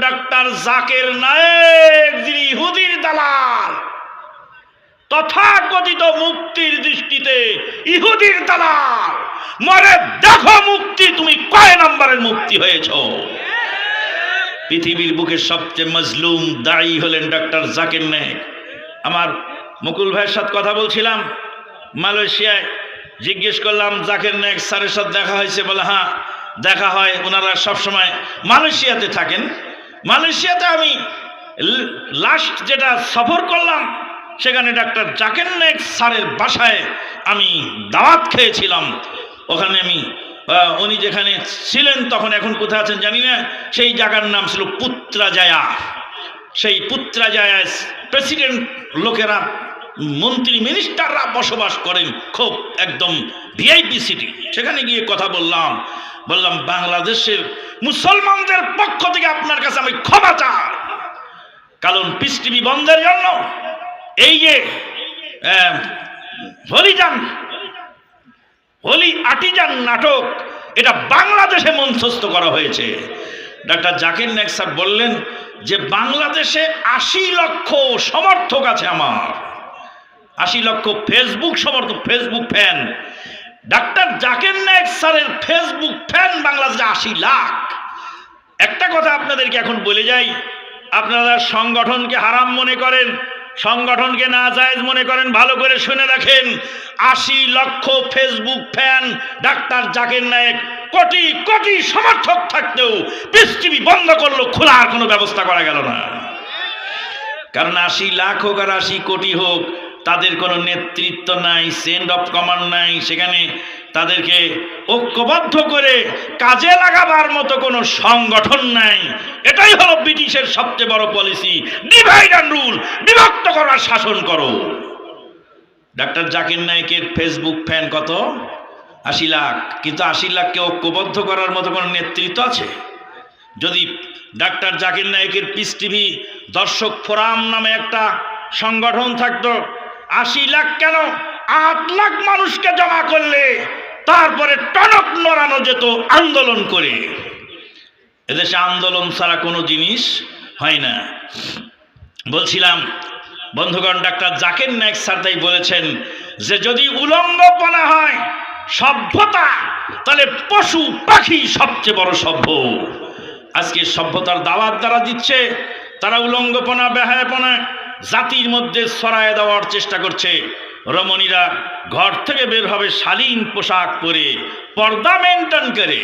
Doctor Zaker Naik, যিনি ইহুদির দালাল, তথাকথিত মুক্তির দৃষ্টিতে ইহুদির দালাল। মরে দেখো মুক্তি, তুমি কয় নম্বরের মুক্তি হয়েছ? পৃথিবীর বুকে সবচেয়ে মজলুম দায়ী হলেন ডক্টর জাকির নায়েক। আমার মুকুল ভাইয়ের সাথে কথা বলছিলাম, মালয়েশিয়ায়। জিজ্ঞেস করলাম, জাকির নায়েক স্যারের সাথে দেখা হয়েছে? বলে হ্যাঁ দেখা হয়। ওনারা সবসময় মালয়েশিয়াতে থাকেন। মালয়েশিয়াতে আমি লাস্ট যেটা সফর করলাম, সেখানে ডাক্তার জাকের নায়ক স্যারের বাসায় আমি দাওয়াত খেয়েছিলাম। ওখানে আমি উনি যেখানে ছিলেন তখন এখন কোথায় আছেন জানি না, সেই জায়গার নাম ছিল পুত্রাজায়া। সেই পুত্রাজায়া প্রেসিডেন্ট লোকেরা মন্ত্রী মিনিস্টাররা বসবাস করেন খুব একদম ভিআইপি সিটি সেখানে গিয়ে কথা বললাম। বললাম বাংলাদেশের মুসলমানদের পক্ষ থেকে আপনার কাছে আমি ক্ষমা চাই। কারণ পিস টিভি বন্ধের জন্য এই যে আহ, হলিজান হোলি আটিজান নাটক এটা বাংলাদেশে মঞ্চস্থ করা হয়েছে। ডাক্তার জাকির নায়ক স্যার বললেন যে বাংলাদেশে আশি লক্ষ সমর্থক আছে আমার। আশি লক্ষ ফেসবুক সমর্থক ফেসবুক ফ্যান ডাক্তার জাকির নায়ক স্যারের ফেসবুক ফ্যান বাংলাদেশে আশি লাখ। একটা কথা আপনাদেরকে এখন বলে যাই, আপনারা সংগঠনকে হারাম মনে করেন, সংগঠনকে না জায়েজ মনে করেন, ভালো করে শুনে রাখেন। আশি লক্ষ ফেসবুক ফ্যান ডাক্তার জাকির নায়েক কোটি কোটি সমর্থক থাকতেও পৃথিবী বন্ধ করল খোলার কোনো ব্যবস্থা করা গেল না। কারণ আশি লাখ হোক আর আশি কোটি হোক তাদের কোনো নেতৃত্ব নাই সেন্ড অফ কমান্ড নাই। সেখানে তাদেরকে ঐক্যবদ্ধ করে কাজে লাগাবার মতো কোনো সংগঠন নাই। এটাই হলো ব্রিটিশের সবচেয়ে বড় পলিসি ডিভাইড অ্যান্ড রুল বিভক্ত করার শাসন করো। ডাক্তার জাকির নায়কের ফেসবুক ফ্যান কত? আশি লাখ। কিন্তু আশি লাখকে ঐক্যবদ্ধ করার মতো কোনো নেতৃত্ব আছে? যদি ডাক্তার জাকির নায়কের পিস টিভি দর্শক ফোরাম নামে একটা সংগঠন থাকতো আশি লাখ কেন? আট লাখ মানুষকে জমা করলে তারপরে টনক নড়ানো যেত আন্দোলন করে। এদেশে আন্দোলন ছাড়া কোনো জিনিস হয় না। বলছিলাম, বন্ধুগণ, ডাক্তার জাকির নায়ক স্যার তাই বলেছেন যে, যদি উলঙ্গপনা হয় সভ্যতা, তাহলে পশু পাখি সবচেয়ে বড় সভ্য। আজকে সভ্যতার দাওয়াত দ্বারা দিচ্ছে, তারা উলঙ্গপনা, বেহায়াপনা জাতির মধ্যে ছড়ায় দেওয়ার চেষ্টা করছে। রমণীরা ঘর থেকে বের হবে শালীন পোশাক পরে, পর্দা মেনটেন করে।